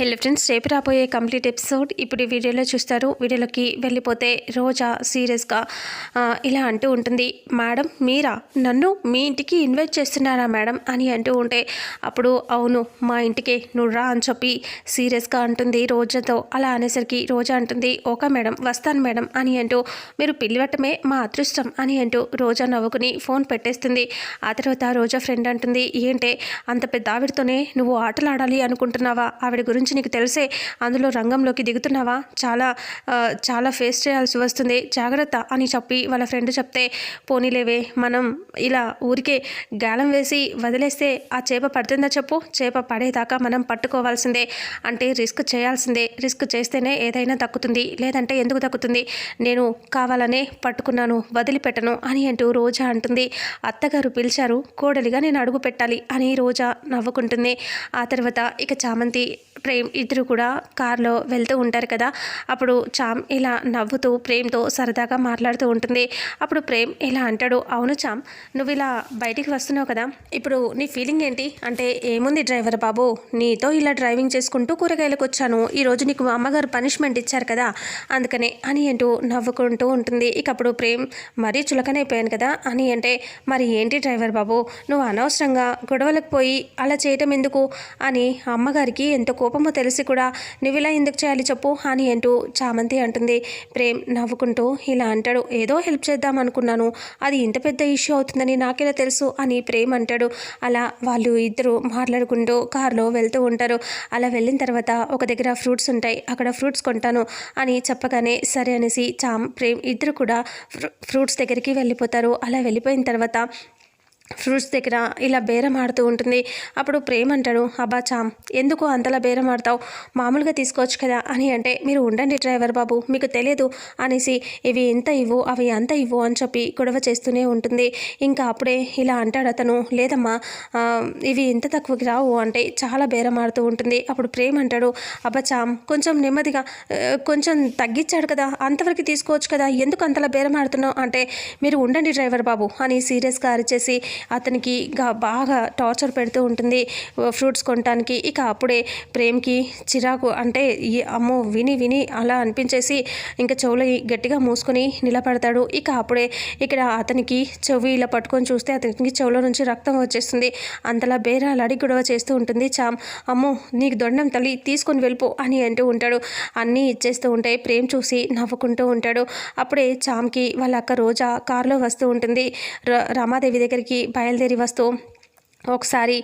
Hello friends రేపు రాబోయే complete episode ఇప్పుడు ఈ వీడియోలో చూస్తారు. వీడియోలోకి వెళ్ళిపోతే రోజా సీరియస్గా ఇలా అంటూ ఉంటుంది మేడం మీరా? నన్ను మీ ఇంటికి ఇన్వైట్ చేస్తున్నారా మేడం? అని అంటూ ఉంటే అప్పుడు అవును మా ఇంటికి నువ్వు రా అని చెప్పి సీరియస్గా అంటుంది రోజాతో. అలా అనేసరికి రోజా అంటుంది ఓకే మేడం వస్తాను మేడం అని అంటూ మీరు పిలివటమే మా అదృష్టం అని అంటూ రోజా నవ్వుకుని ఫోన్ పెట్టేస్తుంది. ఆ తర్వాత రోజా ఫ్రెండ్ అంటుంది ఏంటే అంత పెద్ద ఆవిడతోనే నువ్వు ఆటలు ఆడాలి అనుకుంటున్నావా? ఆవిడ గురించి నీకు తెలిసే అందులో రంగంలోకి దిగుతున్నావా? చాలా చాలా ఫేస్ చేయాల్సి వస్తుంది. జాగ్రత్త అని చెప్పి వాళ్ళ ఫ్రెండ్ చెప్తే పోనీలేవే మనం ఇలా ఊరికే గాలం వేసి వదిలేస్తే ఆ చేప పడుతుందా చెప్పు? చేప పడేదాకా మనం పట్టుకోవాల్సిందే. అంటే రిస్క్ చేయాల్సిందే. రిస్క్ చేస్తేనే ఏదైనా దక్కుతుంది లేదంటే ఎందుకు దక్కుతుంది నేను కావాలనే పట్టుకున్నాను వదిలిపెట్టను అని అంటూ రోజా అంటుంది. అత్తగారు పిలిచారు కోడలిగా నేను అడుగు పెట్టాలి అని రోజా నవ్వుకుంటుంది. ఆ తర్వాత ఇక చామంతి ప్రేమ ఇద్దరు కూడా కారులో వెళ్తూ ఉంటారు కదా. అప్పుడు చామ్ ఇలా నవ్వుతూ ప్రేమ్తో సరదాగా మాట్లాడుతూ ఉంటుంది. అప్పుడు ప్రేమ్ ఇలా అంటాడు అవును చామ్ నువ్వు ఇలా బయటికి వస్తున్నావు కదా. ఇప్పుడు నీ ఫీలింగ్ ఏంటి? అంటే ఏముంది డ్రైవర్ బాబు? నీతో ఇలా డ్రైవింగ్ చేసుకుంటూ కూరగాయలకు వచ్చాను. ఈరోజు నీకు అమ్మగారు పనిష్మెంట్ ఇచ్చారు కదా. అందుకనే అని అంటూ నవ్వుకుంటూ ఉంటుంది. ఇక అప్పుడు ప్రేమ్ మరీ చులకనైపోయాను కదా అని అంటే మరి ఏంటి డ్రైవర్ బాబు? నువ్వు అనవసరంగా గొడవలకు పోయి అలా చేయటం ఎందుకు? అని అమ్మగారికి ఎంత కోపమో తెలిసి కూడా నువ్వు ఇలా ఎందుకు చేయాలి చెప్పు అని అంటూ చామంతి అంటుంది. ప్రేమ్ నవ్వుకుంటూ ఇలా అంటాడు. ఏదో హెల్ప్ చేద్దాం అనుకున్నాను. అది ఇంత పెద్ద ఇష్యూ అవుతుందని నాకెలా తెలుసు? అని ప్రేమ్ అంటాడు. అలా వాళ్ళు ఇద్దరు మాట్లాడుకుంటూ కారులో వెళ్తూ ఉంటారు. అలా వెళ్ళిన తర్వాత ఒక దగ్గర ఫ్రూట్స్ ఉంటాయి. అక్కడ ఫ్రూట్స్ కొంటాను అని చెప్పగానే సరే అనేసి చామ్ ప్రేమ్ ఇద్దరు కూడా ఫ్రూట్స్ దగ్గరికి వెళ్ళిపోతారు. అలా వెళ్ళిపోయిన తర్వాత ఫ్రూట్స్ దగ్గర ఇలా బేరం ఆడుతూ ఉంటుంది. అప్పుడు ప్రేమ్ అంటాడు అబ్బా చామ్ ఎందుకు అంతలా బేరం ఆడతావు? మామూలుగా తీసుకోవచ్చు కదా? అని అంటే మీరు ఉండండి డ్రైవర్ బాబు మీకు తెలియదు అనేసి ఇవి ఎంత ఇవ్వు అవి అంత ఇవ్వు అని చెప్పి గొడవ చేస్తూనే ఉంటుంది. ఇంకా అప్పుడే ఇలా అంటాడు అతను లేదమ్మా ఇవి ఎంత తక్కువకి రావు అంటే చాలా బేరం ఆడుతూ ఉంటుంది. అప్పుడు ప్రేమ్ అంటాడు అబ్బా చామ్ కొంచెం నెమ్మదిగా కొంచెం తగ్గించాడు కదా అంతవరకు తీసుకోవచ్చు కదా ఎందుకు అంతలా బేరం ఆడుతున్నావు? అంటే మీరు ఉండండి డ్రైవర్ బాబు అని సీరియస్గా అరిచేసి అతనికి బాగా టార్చర్ పెడుతూ ఉంటుంది ఫ్రూట్స్ కొనటానికి. ఇక అప్పుడే ప్రేమ్కి చిరాకు అంటే ఈ అమ్మో విని విని అలా అనిపించేసి ఇంకా చెవులు గట్టిగా మూసుకొని నిలబడతాడు. ఇక అప్పుడే ఇక్కడ అతనికి చెవి ఇలా పట్టుకొని చూస్తే అతనికి చెవులో నుంచి రక్తం వచ్చేస్తుంది. అంతలా బేరాలు అడిగి గొడవ చేస్తూ ఉంటుంది. చామ్ అమ్మో నీకు దొండం తల్లి తీసుకొని వెళ్ళిపో అని అంటూ ఉంటాడు. అన్నీ ఇచ్చేస్తూ ఉంటాయి. ప్రేమ్ చూసి నవ్వుకుంటూ ఉంటాడు. అప్పుడే చామ్కి వాళ్ళ అక్క రోజా కారులో వస్తూ ఉంటుంది. రమాదేవి దగ్గరికి బయలుదేరి వస్తూ ఒకసారి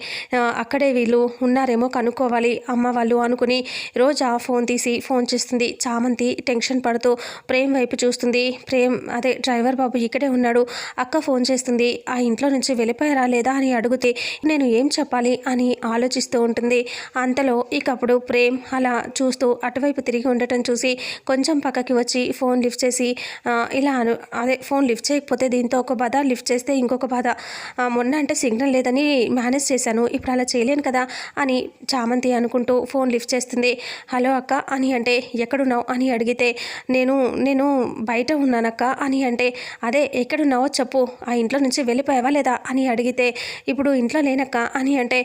అక్కడే వీళ్ళు ఉన్నారేమో కనుక్కోవాలి. అమ్మ వాళ్ళు అనుకుని రోజా ఫోన్ తీసి ఫోన్ చేస్తుంది. చామంతి టెన్షన్ పడుతూ ప్రేమ్ వైపు చూస్తుంది. ప్రేమ్ అదే డ్రైవర్ బాబు ఇక్కడే ఉన్నాడు. అక్క ఫోన్ చేస్తుంది. ఆ ఇంట్లో నుంచి వెళ్ళిపోయారా లేదా అని అడిగితే నేను ఏం చెప్పాలి అని ఆలోచిస్తూ ఉంటుంది. అంతలో ఇకప్పుడు ప్రేమ్ అలా చూస్తూ అటువైపు తిరిగి ఉండటం చూసి కొంచెం పక్కకి వచ్చి ఫోన్ లిఫ్ట్ చేసి ఇలా అదే ఫోన్ లిఫ్ట్ చేయకపోతే దీంతో ఒక బాధ లిఫ్ట్ చేస్తే ఇంకొక బాధ. మొన్న అంటే సిగ్నల్ లేదని మేనేజ్ చేశాను ఇప్పుడు అలా చేయలేను కదా అని చామంతి అనుకుంటూ ఫోన్ లిఫ్ట్ చేస్తుంది. హలో అక్క అని అంటే ఎక్కడున్నావు? అని అడిగితే నేను నేను బయట ఉన్నానక్క అని అంటే అదే ఎక్కడున్నావో చెప్పు ఆ ఇంట్లో నుంచి వెళ్ళిపోయావా లేదా? అని అడిగితే ఇప్పుడు ఇంట్లో లేనక్క అని అంటే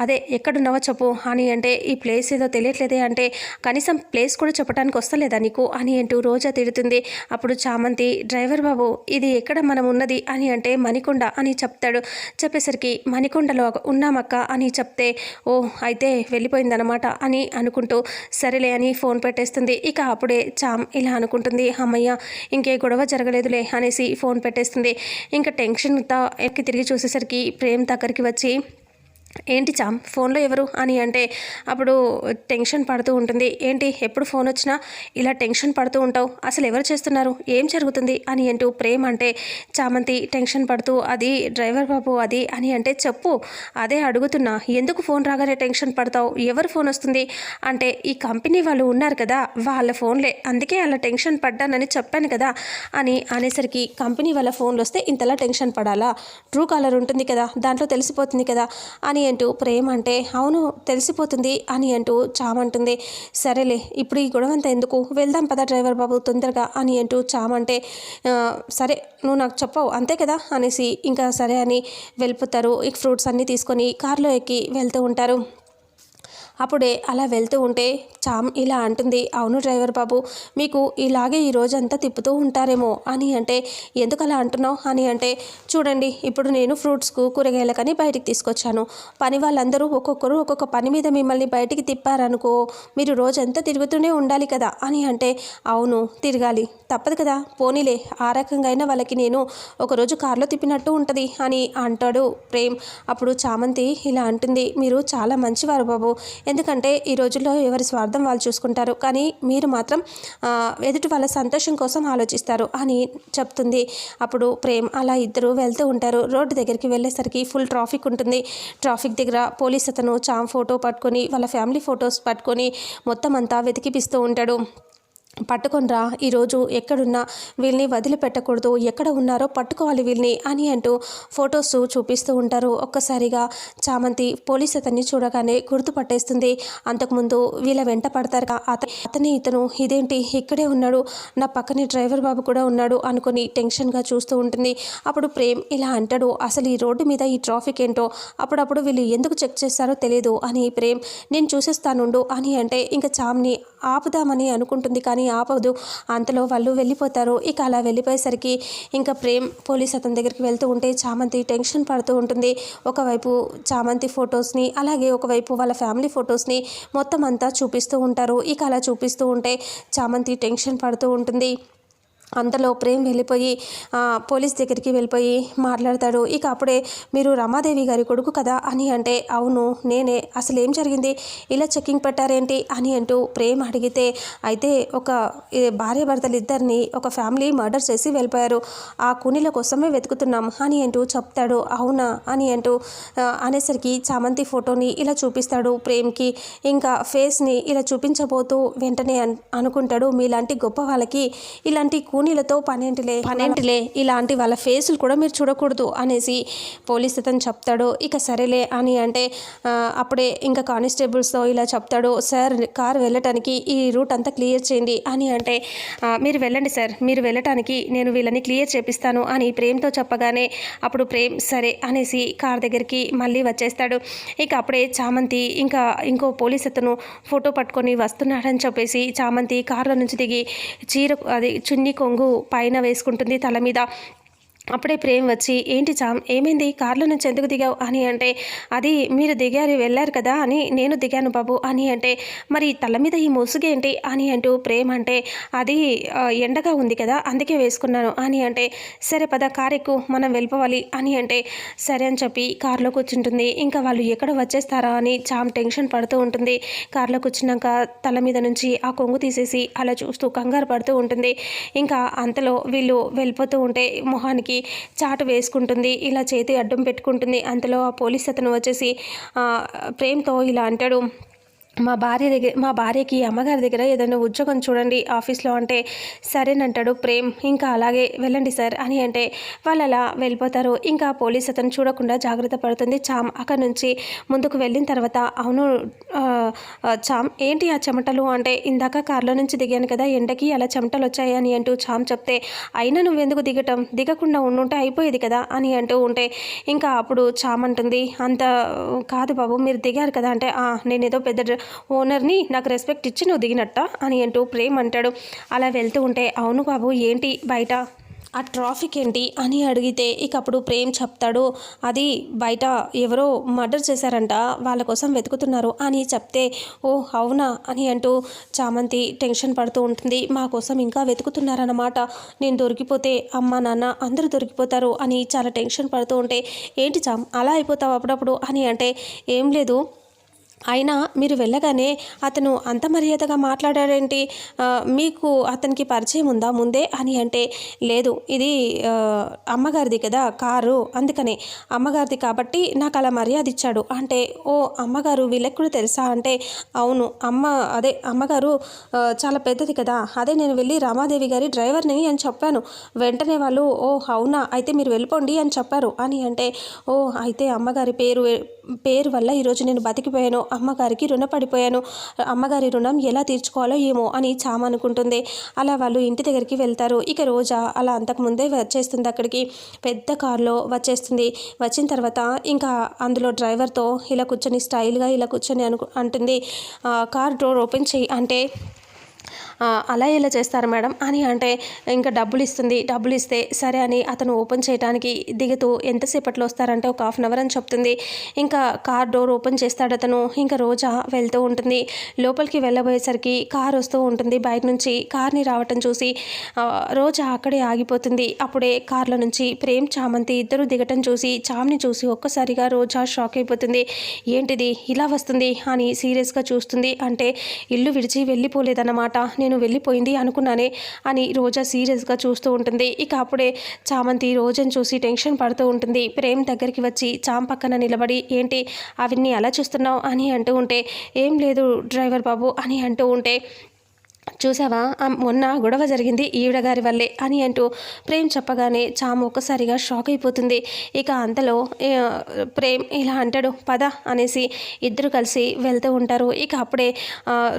అదే ఎక్కడున్నావో చెప్పు అని అంటే ఈ ప్లేస్ ఏదో తెలియట్లేదే అంటే కనీసం ప్లేస్ కూడా చెప్పడానికి వస్తలేదా నీకు? అని అంటూ రోజా తిడుతుంది. అప్పుడు చామంతి డ్రైవర్ బాబు ఇది ఎక్కడ మనం ఉన్నది? అని అంటే మణికొండ అని చెప్తాడు. చెప్పేసరికి మణికొండలో ఉన్నామక్క అని చెప్తే ఓ అయితే వెళ్ళిపోయిందనమాట అని అనుకుంటూ సరేలే అని ఫోన్ పెట్టేస్తుంది. ఇక అప్పుడే చామ్ ఇలా అనుకుంటుంది అమ్మయ్య ఇంకే గొడవ జరగలేదులే అనేసి ఫోన్ పెట్టేస్తుంది. ఇంకా టెన్షన్తో ఎక్కి తిరిగి చూసేసరికి ప్రేమ్ దగ్గరికి వచ్చి ఏంటి చామ్? ఫోన్లో ఎవరు అని అంటే అప్పుడు టెన్షన్ పడుతూ ఉంటుంది. ఏంటి? ఎప్పుడు ఫోన్ వచ్చినా ఇలా టెన్షన్ పడుతూ ఉంటావు? అసలు ఎవరు చేస్తున్నారు? ఏం జరుగుతుంది? అని అంటూ ప్రేమ్ అంటే చామంతి టెన్షన్ పడుతూ అది డ్రైవర్ బాబు అది అని అంటే చెప్పు. అదే అడుగుతున్నా. ఎందుకు ఫోన్ రాగానే టెన్షన్ పడతావు? ఎవరు ఫోన్ వస్తుంది? అంటే ఈ కంపెనీ వాళ్ళు ఉన్నారు కదా వాళ్ళ ఫోన్లే. అందుకే అలా టెన్షన్ పడ్డానని చెప్పాను కదా అని అనేసరికి కంపెనీ వాళ్ళ ఫోన్లు వస్తే ఇంతలా టెన్షన్ పడాలా? ట్రూ కాలర్ ఉంటుంది కదా దాంట్లో తెలిసిపోతుంది కదా అని అంటూ ప్రేమ అంటే అవును తెలిసిపోతుంది అని అంటూ చామంటుంది. సరేలే ఇప్పుడు ఈ గొడవంతా ఎందుకు? వెళ్దాం పద డ్రైవర్ బాబు తొందరగా అని అంటూ చామంటే సరే నువ్వు నాకు చెప్పవు అంతే కదా అనేసి ఇంకా సరే అని వెళ్ళిపోతారు. ఈ ఫ్రూట్స్ అన్నీ తీసుకొని కారులో ఎక్కి వెళ్తూ ఉంటారు. అప్పుడే అలా వెళ్తూ ఉంటే చామ్ ఇలా అంటుంది అవును డ్రైవర్ బాబు మీకు ఇలాగే ఈ రోజంతా తిప్పుతూ ఉంటారేమో అని అంటే ఎందుకు అలా అంటున్నావు? అని అంటే చూడండి ఇప్పుడు నేను ఫ్రూట్స్కు కూరగాయలకని బయటికి తీసుకొచ్చాను. పని వాళ్ళందరూ ఒక్కొక్కరు ఒక్కొక్క పని మీద మిమ్మల్ని బయటికి తిప్పారనుకో మీరు రోజంతా తిరుగుతూనే ఉండాలి కదా? అని అంటే అవును తిరగాలి. తప్పదు కదా. పోనీలే ఆ రకంగా అయినా వాళ్ళకి నేను ఒకరోజు కారులో తిప్పినట్టు ఉంటుంది అని అంటాడు ప్రేమ్. అప్పుడు చామంతి ఇలా అంటుంది మీరు చాలా మంచివారు బాబు. ఎందుకంటే ఈ రోజుల్లో ఎవరి స్వార్థం వాళ్ళు చూసుకుంటారు. కానీ మీరు మాత్రం ఎదుటి వాళ్ళ సంతోషం కోసం ఆలోచిస్తారు అని చెప్తుంది. అప్పుడు ప్రేమ్ అలా ఇద్దరు వెళ్తూ ఉంటారు. రోడ్డు దగ్గరికి వెళ్ళేసరికి ఫుల్ ట్రాఫిక్ ఉంటుంది. ట్రాఫిక్ దగ్గర పోలీస్ అతను చామ్ ఫోటో పట్టుకొని వాళ్ళ ఫ్యామిలీ ఫొటోస్ పట్టుకొని మొత్తం అంతా వెతికిపిస్తూ ఉంటాడు. పట్టుకొనిరా ఈరోజు ఎక్కడున్నా వీళ్ళని వదిలిపెట్టకూడదు ఎక్కడ ఉన్నారో పట్టుకోవాలి వీళ్ళని అని అంటూ ఫొటోస్ చూపిస్తూ ఉంటారు. ఒక్కసారిగా చామంతి పోలీస్ అతన్ని చూడగానే గుర్తుపట్టేస్తుంది అంతకుముందు వీళ్ళ వెంట పడతారు కా- అతని ఇతను. ఇదేంటి? ఇక్కడే ఉన్నాడు. నా పక్కనే డ్రైవర్ బాబు కూడా ఉన్నాడు అనుకుని టెన్షన్గా చూస్తూ ఉంటుంది. అప్పుడు ప్రేమ్ ఇలా అంటాడు. అసలు ఈ రోడ్డు మీద ఈ ట్రాఫిక్ ఏంటో? అప్పుడప్పుడు వీళ్ళు ఎందుకు చెక్ చేస్తారో తెలియదు అని ప్రేమ్ నేను చూసేస్తానుండు అని అంటే ఇంకా చామ్ని ఆపుదామని అనుకుంటుంది కానీ ఆపదు అంతలో వాళ్ళు వెళ్ళిపోతారు. ఇక అలా వెళ్ళిపోయేసరికి ఇంకా ప్రేమ్ పోలీస్ అతని దగ్గరికి వెళ్తూ ఉంటే చామంతి టెన్షన్ పడుతూ ఉంటుంది. ఒకవైపు చామంతి ఫొటోస్ని అలాగే ఒకవైపు వాళ్ళ ఫ్యామిలీ ఫొటోస్ని మొత్తం అంతా చూపిస్తూ ఉంటారు. ఇక అలా చూపిస్తూ ఉంటే చామంతి టెన్షన్ పడుతూ ఉంటుంది. అంతలో ప్రేమ్ వెళ్ళిపోయి పోలీస్ దగ్గరికి వెళ్ళిపోయి మాట్లాడతాడు. ఇక అప్పుడే మీరు రమాదేవి గారి కొడుకు కదా అని అంటే అవును నేనే. అసలు ఏం జరిగింది? ఇలా చెక్కింగ్ పెట్టారేంటి? అని అంటూ ప్రేమ్ అడిగితే అయితే ఒక భార్యాభర్తలు భార్య భర్తలు ఇద్దరిని ఒక ఫ్యామిలీ మర్డర్ చేసి వెళ్ళిపోయారు. ఆ కూనీల కోసమే వెతుకుతున్నాం అని అంటూ చెప్తాడు. అవునా? అని అంటూ అనేసరికి చామంతి ఫోటోని ఇలా చూపిస్తాడు ప్రేమ్కి. ఇంకా ఫేస్ని ఇలా చూపించబోతూ వెంటనే అనుకుంటాడు. మీలాంటి గొప్ప వాళ్ళకి ఇలాంటి కూనీలతో పనేంటిలే? పనేంటిలే. ఇలాంటి వాళ్ళ ఫేసులు కూడా మీరు చూడకూడదు అనేసి పోలీస్ అతను చెప్తాడు. ఇక సరేలే అని అంటే అప్పుడే ఇంకా కానిస్టేబుల్స్తో ఇలా చెప్తాడు సార్ కార్ వెళ్ళటానికి ఈ రూట్ అంతా క్లియర్ చేయండి అని అంటే మీరు వెళ్ళండి సార్ మీరు వెళ్ళటానికి నేను వీళ్ళని క్లియర్ చేపిస్తాను అని ప్రేమ్తో చెప్పగానే అప్పుడు ప్రేమ్ సరే అనేసి కార్ దగ్గరికి మళ్ళీ వచ్చేస్తాడు. ఇక అప్పుడే చామంతి ఇంకా ఇంకో పోలీస్ అతను ఫోటో పట్టుకొని వస్తున్నాడని చెప్పేసి చామంతి కారులో నుంచి దిగి చీర అది చున్నీ కొంగు పైన వేసుకుంటుంది తల మీద. అప్పుడే ప్రేమ్ వచ్చి ఏంటి చామ్ ఏమైంది? కార్లో నుంచి ఎందుకు దిగావు? అని అంటే అది మీరు దిగారు వెళ్ళారు కదా అని నేను దిగాను బాబు అని అంటే మరి తల మీద ఈ ముసుగేంటి అని అంటూ ప్రేమ్ అంటే అది ఎండగా ఉంది కదా అందుకే వేసుకున్నాను అని అంటే సరే పద కార్ ఎక్కు మనం వెళ్ళిపోవాలి అని అంటే సరే అని చెప్పి కారులో కూర్చుంటుంది. ఇంకా వాళ్ళు ఎక్కడ వచ్చేస్తారా అని చామ్ టెన్షన్ పడుతూ ఉంటుంది. కారులో కూర్చున్నాక తల మీద నుంచి ఆ కొంగు తీసేసి అలా చూస్తూ కంగారు పడుతూ ఉంటుంది. ఇంకా అంతలో వీళ్ళు వెళ్ళిపోతూ ఉంటే మొహానికి చాటు వేసుకుంటుంది ఇలా చేతి అడ్డం పెట్టుకుంటుంది. అంతలో ఆ పోలీస్ అతను వచ్చేసి ప్రేమ్తో ఇలా అంటాడు మా భార్య దగ్గర మా భార్యకి అమ్మగారి దగ్గర ఏదైనా ఉద్యోగం చూడండి ఆఫీస్లో అంటే సరేనంటాడు ప్రేమ్ ఇంకా అలాగే వెళ్ళండి సార్ అని అంటే వాళ్ళు అలా వెళ్ళిపోతారు. ఇంకా పోలీస్ అతను చూడకుండా జాగ్రత్త పడుతుంది. చామ్ అక్కడ నుంచి ముందుకు వెళ్ళిన తర్వాత అవును చామ్ ఏంటి ఆ చెమటలు? అంటే ఇందాక కారులో నుంచి దిగాను కదా ఎండకి అలా చెమటలు వచ్చాయి అని అంటూ చామ్ చెప్తే అయినా నువ్వెందుకు దిగటం? దిగకుండా ఉండుంటే అయిపోయేది కదా అని అంటూ ఉంటే ఇంకా అప్పుడు చామ్ అంటుంది అంత కాదు బాబు మీరు దిగారు కదా అంటే నేను ఏదో పెద్ద ఓనర్ని నాకు రెస్పెక్ట్ ఇచ్చి నువ్వు దిగినట్ట అని అంటూ ప్రేమ్ అంటాడు. అలా వెళ్తూ ఉంటే అవును బాబు ఏంటి బయట? ఆ ట్రాఫిక్ ఏంటి అని అడిగితే ఇక అప్పుడు ప్రేమ్ చెప్తాడు అది బయట ఎవరో మర్డర్ చేశారంట వాళ్ళ కోసం వెతుకుతున్నారు అని చెప్తే ఓ అవునా అని అంటూ చామంతి టెన్షన్ పడుతూ ఉంటుంది. మా కోసం ఇంకా వెతుకుతున్నారన్నమాట. నేను దొరికిపోతే అమ్మ నాన్న అందరూ దొరికిపోతారు అని చాలా టెన్షన్ పడుతూ ఉంటే ఏంటి చామ్ అలా అయిపోతావు అప్పుడప్పుడు అని అంటే ఏం లేదు. అయినా మీరు వెళ్ళగానే అతను అంత మర్యాదగా మాట్లాడాడేంటి మీకు అతనికి పరిచయం ఉందా ముందే? అని అంటే లేదు ఇది అమ్మగారిది కదా కారు అందుకనే. అమ్మగారిది కాబట్టి నాకు అలా మర్యాద ఇచ్చాడు. అంటే ఓ అమ్మగారు వీళ్ళకి కూడా తెలుసా? అంటే అవును అమ్మ అదే అమ్మగారు చాలా పెద్దది కదా. అదే నేను వెళ్ళి రామాదేవి గారి డ్రైవర్ని అని చెప్పాను. వెంటనే వాళ్ళు ఓ అవునా అయితే మీరు వెళ్ళిపోండి అని చెప్పారు. అని అంటే ఓ అయితే అమ్మగారి పేరు పేరు వల్ల ఈరోజు నేను బతికిపోయాను అమ్మగారికి రుణపడిపోయాను. అమ్మగారి రుణం ఎలా తీర్చుకోవాలో ఏమో అని చామ అనుకుంటుంది. అలా వాళ్ళు ఇంటి దగ్గరికి వెళ్తారు. ఇక రోజా అలా అంతకుముందే వచ్చేస్తుంది అక్కడికి. పెద్ద కారులో వచ్చేస్తుంది. వచ్చిన తర్వాత ఇంకా అందులో డ్రైవర్తో ఇలా కూర్చొని స్టైల్గా ఇలా కూర్చొని అను అంటుంది. కార్ డోర్ ఓపెన్ చేయి అంటే అలా ఎలా చేస్తారు మేడం? అని అంటే ఇంకా డబ్బులు ఇస్తుంది డబ్బులు ఇస్తే సరే అని అతను ఓపెన్ చేయడానికి దిగుతూ ఎంతసేపట్లో వస్తారంటే ఒక హాఫ్ అన్ అవర్ అని చెప్తుంది. ఇంకా కార్ డోర్ ఓపెన్ చేస్తాడు అతను. ఇంకా రోజా వెళ్తూ ఉంటుంది. లోపలికి వెళ్ళబోయేసరికి కార్ వస్తూ ఉంటుంది. బయట నుంచి కార్ని రావటం చూసి రోజా అక్కడే ఆగిపోతుంది. అప్పుడే కార్లో నుంచి ప్రేమ్ చామంతి ఇద్దరు దిగటం చూసి చామ్ని చూసి ఒక్కసారిగా రోజా షాక్ అయిపోతుంది. ఏంటిది? ఇలా వస్తుంది? అని సీరియస్గా చూస్తుంది. అంటే ఇల్లు విడిచి వెళ్ళిపోలేదన్నమాట. నేను వెళ్ళిపోయింది అనుకున్నానే అని రోజా సీరియస్గా చూస్తూ ఉంటుంది. ఇక అప్పుడే చామంతి రోజని చూసి టెన్షన్ పడుతూ ఉంటుంది. ప్రేమ్ దగ్గరికి వచ్చి చామ్ పక్కన నిలబడి ఏంటి అవన్నీ అలా చూస్తున్నావు? అని అంటూ ఉంటే ఏం లేదు డ్రైవర్ బాబు అని అంటూ ఉంటే చూసావా? మొన్న గొడవ జరిగింది ఈవిడ గారి వల్లే అని అంటూ ప్రేమ్ చెప్పగానే చాము ఒక్కసారిగా షాక్ అయిపోతుంది. ఇక అంతలో ప్రేమ్ ఇలా అంటాడు పద అనేసి ఇద్దరు కలిసి వెళ్తూ ఉంటారు. ఇక అప్పుడే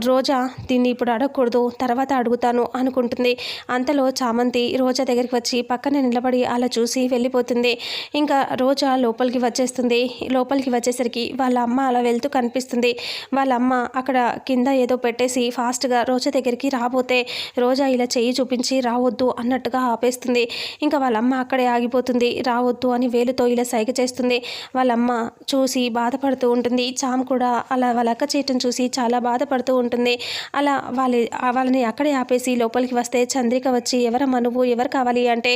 రోజా దీన్ని ఇప్పుడు అడగకూడదు తర్వాత అడుగుతాను అనుకుంటుంది. అంతలో చామంతి రోజా దగ్గరికి వచ్చి పక్కన నిలబడి అలా చూసి వెళ్ళిపోతుంది. ఇంకా రోజా లోపలికి వచ్చేస్తుంది. లోపలికి వచ్చేసరికి వాళ్ళ అమ్మ అలా వెళ్తూ కనిపిస్తుంది. వాళ్ళ అమ్మ అక్కడ కింద ఏదో పెట్టేసి ఫాస్ట్గా రోజా దగ్గరికి రాబోతే రోజా ఇలా చెయ్యి చూపించి రావద్దు అన్నట్టుగా ఆపేస్తుంది. ఇంకా వాళ్ళ అమ్మ అక్కడే ఆగిపోతుంది. రావద్దు అని వేలుతో ఇలా సైగ చేస్తుంది. వాళ్ళ అమ్మ చూసి బాధపడుతూ ఉంటుంది. చామ్ కూడా అలా వాళ్ళ అక్క చేయటం చూసి చాలా బాధపడుతూ ఉంటుంది. అలా వాళ్ళ వాళ్ళని అక్కడే ఆపేసి లోపలికి వస్తే చంద్రిక వచ్చి ఎవరమ్మా నువ్వు? ఎవరు కావాలి? అంటే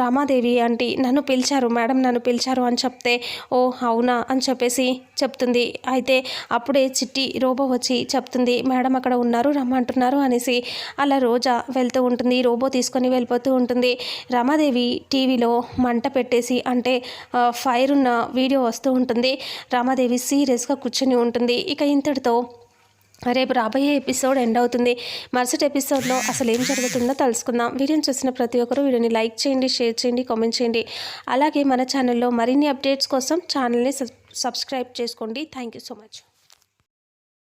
రామాదేవి ఆంటీ. నన్ను పిలిచారు. మేడం నన్ను పిలిచారు అని చెప్తే ఓ అవునా? అని చెప్పేసి చెప్తుంది. అయితే అప్పుడే చిట్టి రోబో వచ్చి చెప్తుంది మేడం అక్కడ ఉన్నారు. రమ్మంటున్నారు. అనేసి అలా రోజా వెళ్తూ ఉంటుంది రోబో తీసుకొని వెళ్ళిపోతూ ఉంటుంది. రమాదేవి టీవీలో మంట పెట్టేసి అంటే ఫైర్ ఉన్న వీడియో వస్తూ ఉంటుంది. రామాదేవి సీరియస్గా కూర్చొని ఉంటుంది. ఇక ఇంతటితో రేపు రాబోయే ఎపిసోడ్ ఎండ్ అవుతుంది. మరుసటి ఎపిసోడ్లో అసలు ఏం జరుగుతుందో తెలుసుకుందాం. వీడియోని చూసిన ప్రతి ఒక్కరూ వీడియోని లైక్ చేయండి షేర్ చేయండి కామెంట్ చేయండి. అలాగే మన ఛానల్లో మరిన్ని అప్డేట్స్ కోసం ఛానల్ని సబ్- సబ్స్క్రైబ్ చేసుకోండి. Thank you so much.